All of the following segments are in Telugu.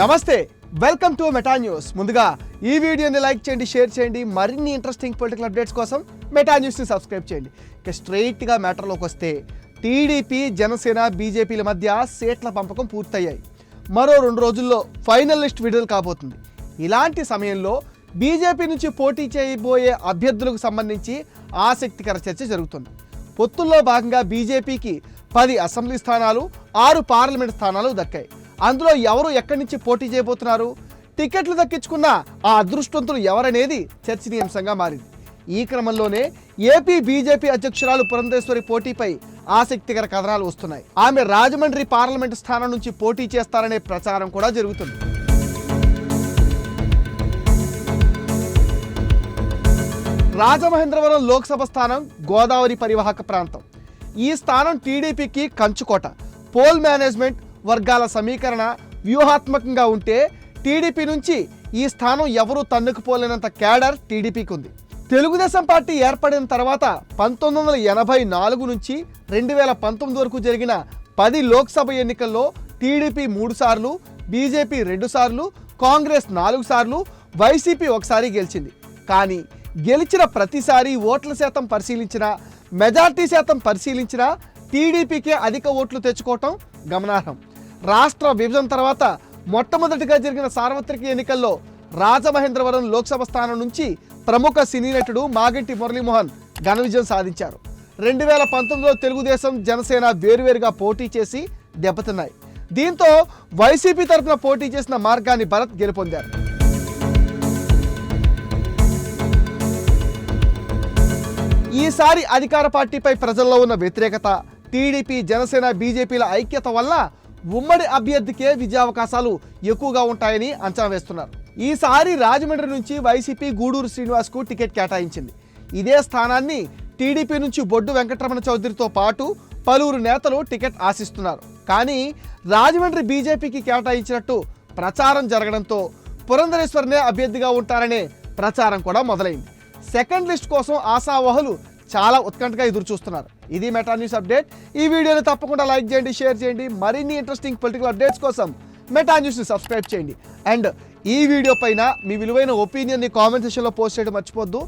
నమస్తే వెల్కమ్ టు మెటా న్యూస్. ముందుగా ఈ వీడియోని లైక్ చేయండి షేర్ చేయండి మరిన్ని ఇంట్రెస్టింగ్ పొలిటికల్ అప్డేట్స్ కోసం మెటా న్యూస్ని సబ్స్క్రైబ్ చేయండి. ఇక స్ట్రైట్గా మ్యాటర్లోకి వస్తే టీడీపీ జనసేన బీజేపీల మధ్య సీట్ల పంపకం పూర్తయ్యాయి. మరో రెండు రోజుల్లో ఫైనల్ లిస్ట్ విడుదల కాబోతుంది. ఇలాంటి సమయంలో బీజేపీ నుంచి పోటీ చేయబోయే అభ్యర్థులకు సంబంధించి ఆసక్తికర చర్చ జరుగుతుంది. పొత్తుల్లో భాగంగా బీజేపీకి పది అసెంబ్లీ స్థానాలు ఆరు పార్లమెంట్ స్థానాలు దక్కాయి. అందులో ఎవరు ఎక్కడి నుంచి పోటీ చేయబోతున్నారు? టికెట్లు దక్కించుకున్న ఆ అదృష్టవంతులు ఎవరనేది చర్చనీయాంశంగా మారింది. ఈ క్రమంలోనే ఏపీ బీజేపీ అధ్యక్షురాలు పురంధేశ్వరి పోటీపై ఆసక్తికర కథనాలు వస్తున్నాయి. ఆమె రాజమండ్రి పార్లమెంటు స్థానం నుంచి పోటీ చేస్తారనే ప్రచారం కూడా జరుగుతుంది. రాజమహేంద్రవరం లోక్సభ స్థానం గోదావరి పరివాహక ప్రాంతం. ఈ స్థానం టీడీపీకి కంచుకోట. పోల్ మేనేజ్మెంట్ వర్గాల సమీకరణ వ్యూహాత్మకంగా ఉంటే టీడీపీ నుంచి ఈ స్థానం ఎవరూ తన్నుకుపోలేనంత క్యాడర్ టీడీపీకి ఉంది తెలుగుదేశం పార్టీ ఏర్పడిన తర్వాత పంతొమ్మిది వందల ఎనభై నాలుగు నుంచి రెండు వేల పంతొమ్మిది వరకు జరిగిన పది లోక్సభ ఎన్నికల్లో టీడీపీ మూడు సార్లు బీజేపీ రెండు సార్లు కాంగ్రెస్ నాలుగు సార్లు వైసీపీ ఒకసారి గెలిచింది. కానీ గెలిచిన ప్రతిసారి ఓట్ల శాతం పరిశీలించినా మెజార్టీ శాతం పరిశీలించినా టీడీపీకే అధిక ఓట్లు తెచ్చుకోవటం గమనార్హం. రాష్ట్ర విభజన తర్వాత మొట్టమొదటిగా జరిగిన సార్వత్రిక ఎన్నికల్లో రాజమహేంద్రవరం లోక్సభ స్థానం నుంచి ప్రముఖ సినీ నటుడు మాగంటి మురళీమోహన్ ఘన విజయం సాధించారు. రెండు వేల పంతొమ్మిదిలో తెలుగుదేశం జనసేన వేరువేరుగా పోటీ చేసి దెబ్బతిన్నాయి. దీంతో వైసీపీ తరఫున పోటీ చేసిన మార్గాన్ని భరత్ గెలుపొందారు. ఈసారి అధికార పార్టీపై ప్రజల్లో ఉన్న వ్యతిరేకత టీడీపీ జనసేన బీజేపీల ఐక్యత వల్ల ఉమ్మడి అభ్యర్థికే విజయావకాశాలు ఎక్కువగా ఉంటాయని అంచనా వేస్తున్నారు. ఈసారి రాజమండ్రి నుంచి వైసీపీ గూడూరు శ్రీనివాస్కు టికెట్ కేటాయించింది. ఇదే స్థానాన్ని టీడీపీ నుంచి బొడ్డు వెంకటరమణ చౌదరితో పాటు పలువురు నేతలు టికెట్ ఆశిస్తున్నారు. కానీ రాజమండ్రి బీజేపీకి కేటాయించినట్టు ప్రచారం జరగడంతో పురంధరేశ్వర్నే అభ్యర్థిగా ఉంటారనే ప్రచారం కూడా మొదలైంది. సెకండ్ లిస్ట్ కోసం ఆశావహులు చాలా ఉత్కంఠగా ఎదురు చూస్తున్నారు. ఇది మెటా న్యూస్ అప్డేట్ ఈ వీడియోని తప్పకుండా లైక్ చేయండి షేర్ చేయండి. మరిన్ని ఇంట్రెస్టింగ్ పొలిటికల్ అప్డేట్స్ కోసం మెటా న్యూస్ని సబ్స్క్రైబ్ చేయండి. అండ్ ఈ వీడియో పైన మీ విలువైన ఒపీనియన్ని కామెంట్ సెషన్లో పోస్ట్ చేయడం మర్చిపోద్దు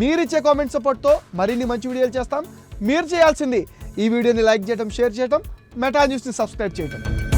మీరిచ్చే కామెంట్ సపోర్ట్తో మరిన్ని మంచి వీడియోలు చేస్తాం. మీరు చేయాల్సింది ఈ వీడియోని లైక్ చేయడం షేర్ చేయడం మెటా న్యూస్ని సబ్స్క్రైబ్ చేయడం